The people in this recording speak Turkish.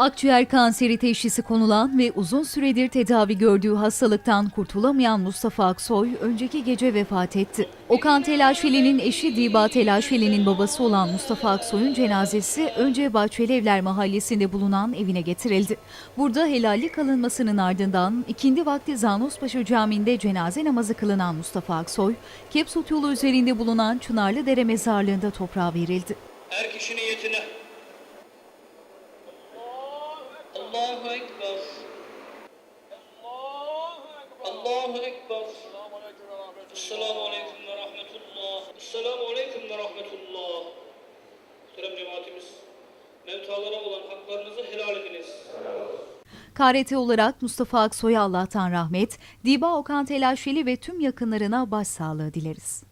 Akciğer kanseri teşhisi konulan ve uzun süredir tedavi gördüğü hastalıktan kurtulamayan Mustafa Aksoy önceki gece vefat etti. Okan Telaşeli'nin eşi Diba Telaşeli'nin babası olan Mustafa Aksoy'un cenazesi önce Bahçelievler mahallesinde bulunan evine getirildi. Burada helallik alınmasının ardından ikindi vakti Zanospaşa Camii'nde cenaze namazı kılınan Mustafa Aksoy, Kepsut yolu üzerinde bulunan Çınarlıdere mezarlığında toprağa verildi. Her kişi niyetine. Allahu Ekber. Allahu Ekber. Esselamu Aleyküm ve Rahmetullah. Esselamu Aleyküm ve Rahmetullah. Muhterem cemaatimiz, mevtalara olan haklarınızı helal ediniz. KRT olarak Mustafa Aksoy'a Allah'tan rahmet, Diba Okan Telaşeli ve tüm yakınlarına başsağlığı dileriz.